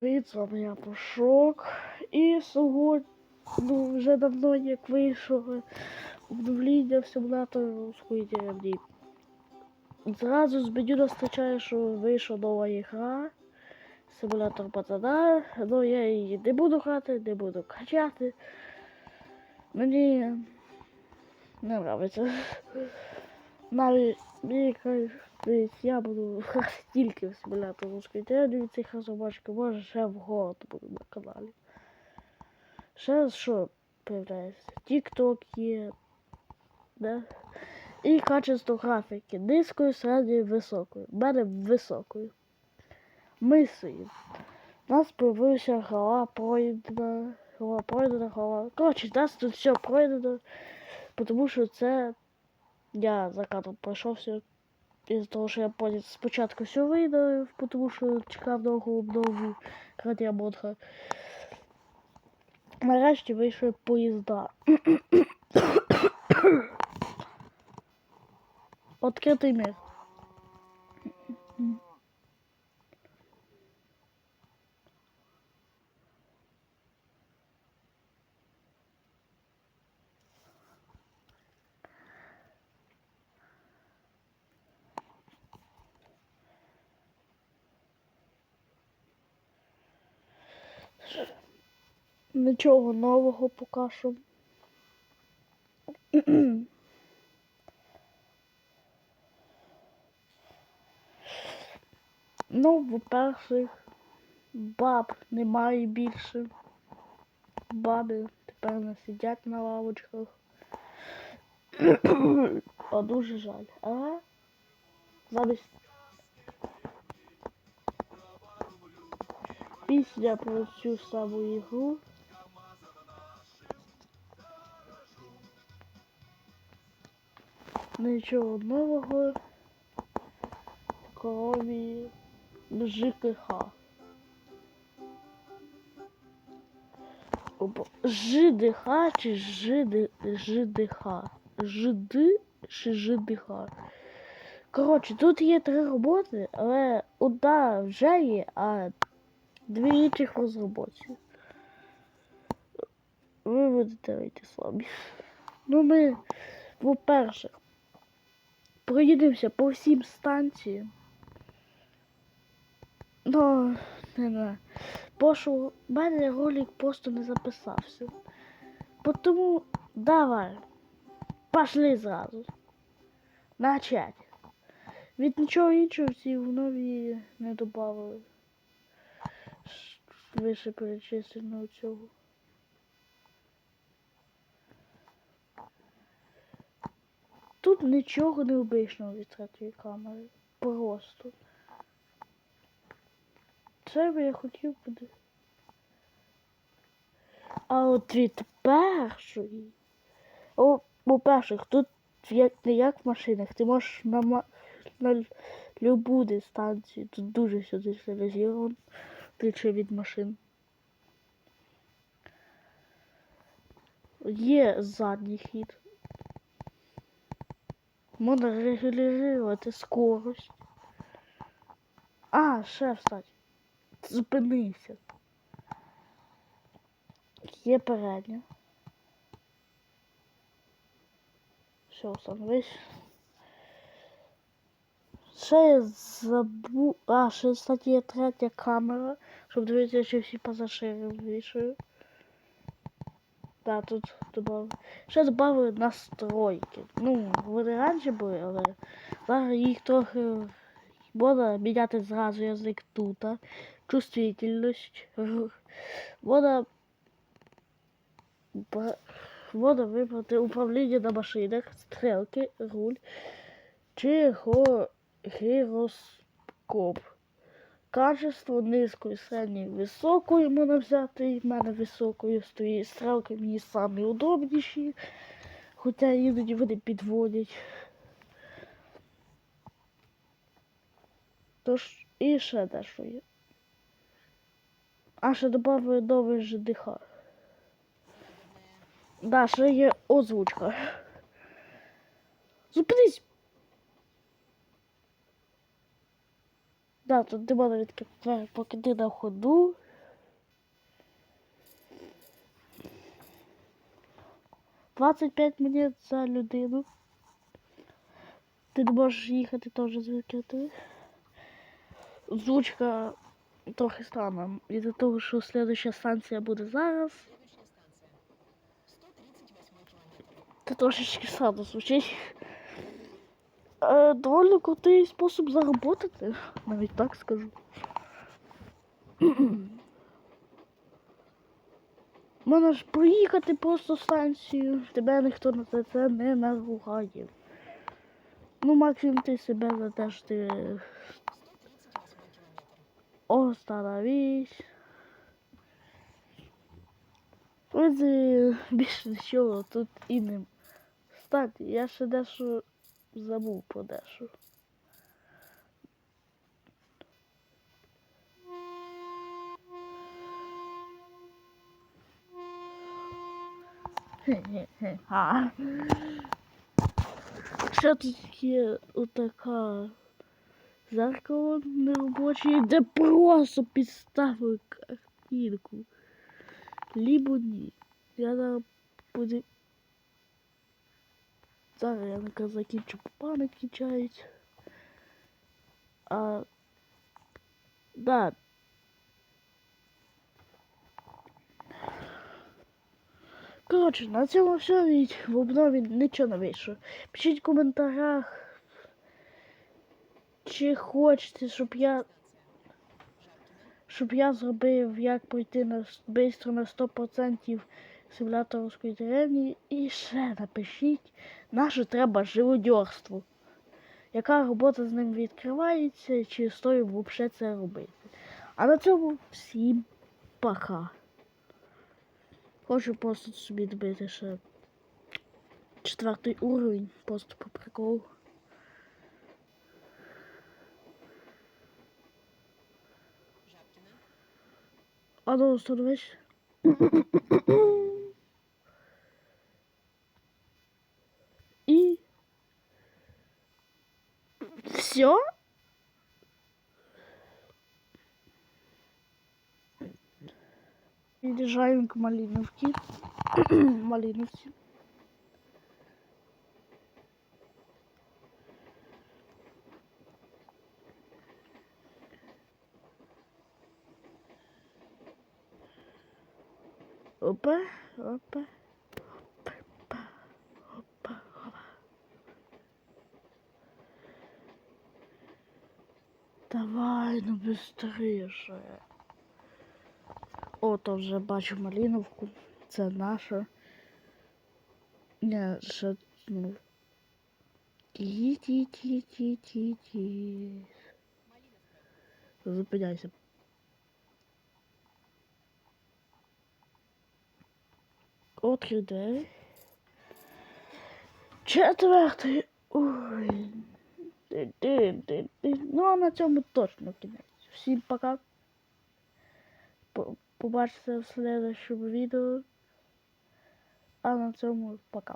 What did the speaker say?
Привіт, з вами я Пошок. І сьогодні ну, вже давно як вийшло обновлення в симулятор русської деревні. Зразу з нас зустрічає, що вийшла нова ігра. Симулятор пацана. Ну я її не буду грати, не буду качати. Мені не подобається. Мені кажуть, я буду тільки в симулятор русської деревні цих розробочків, може ще в город буду на каналі. Ще що появляється? TikTok є. Да? І качество графіки низькою, середньою, високою. Мене високою. Мислою. У нас появилася голова пройдена. Голова пройдена, голова. Коротше, нас тут все пройдено. Тому що це я за кадром пройшовся. Із-за того, що я потім спочатку все видалив, тому що чекав довго обнову крадя модха. Нарешті вийшли поїзда. Откритий мир. Нічого нового поки що. Ну, по-перше, баб немає більше. Баби тепер не сидять на лавочках. А дуже жаль. А замість пісня про цю саму ігру. Нічого нового. Крові ЖКХ. ЖДХ чи ЖД, ЖДХ? ЖД чи ЖДХ? Коротше, тут є три роботи, але одна вже є, а дві інших в розробці. Ви будете вийти самі. Ну ми, по-перше, проїдемося по всім станціям. Ну, не знаю. Що в мене ролик просто не записався. Бо Тому давай. Пошли зразу. Начать. Від нічого іншого всі в нові не додавали. Вище перечислено цього. Тут нічого необичного від третьої камери. Просто. Це би я хотів буде. А от від першої. О, по-перше, тут як не як в машинах, ти можеш на, на любу дистанцію. Тут дуже все деталізовано, ключі від машин. Є задній хід. Можна регулювати скорость. А, ще встать. Зупинися. Є передня. Все, встановись. Ще я забув. А, ще, кстати, є третя камера, щоб дивитися, чи всі пасажири вийшли. Да, тут добавили. Ще додали настройки. Ну, вони раніше були, але зараз їх трохи можна міняти зразу язик тут. Чувствительність. Можна Можна вибрати управління на машинах, стрілки, руль чи гіроскоп. Качество низької, середньої, високої можна взяти. І в мене високою стоїть. Стрілки мені самі удобніші. Хоча іноді вони підводять. Тож і ще дещо є. А ще додали новий ЖДХ. Да, ще є озвучка. Зупинись! Да, тут дима навіть покиди на ходу. Двадцять п'ять монет за людину. Ти не можеш їхати теж звідки ти. Звучка трохи странна. І за того, що следующая станція буде зараз. Це трошечки странно звучить. Е, доволі крутий спосіб заработати, навіть так скажу. Можна ж проїхати просто станцію, тебе ніхто на це, не наругає. Ну, максимум ти себе за те, що ти остановись. В більше нічого тут і не. Кстати, я ще дещо забув про дещо. Хе-хе-хе. Що тут є отака зеркало неробоче, де просто підставили картинку. Либо ні. Я зараз буду. Зараз я закінчу, пам'ять кінчається. А. Да. Коротше, на цьому все від в обнові нічого не вийшло. Пишіть в коментарях, чи хочете, щоб я. Щоб я зробив, як пройти на швидко на 100% симуляторської деревні. І ще напишіть, на що треба живодьорство. Яка робота з ним відкривається, чи стоїть взагалі це робити. А на цьому всім пока. Хочу просто собі добити ще четвертий уровень, просто по приколу. А ну, остановись. Все. Переезжаем к Малиновке. Малиновке. Опа, опа. Давай, ну быстріше. О, то вже бачу малиновку. Це наша. Не, ще, ну. Ті-ті-ті-ті-ті-ті. Зупиняйся. От людей. Четвертий уровень. Ну, а на цьому точно кінець. Всім пока. По- Побачите в следующому відео. А на цьому пока.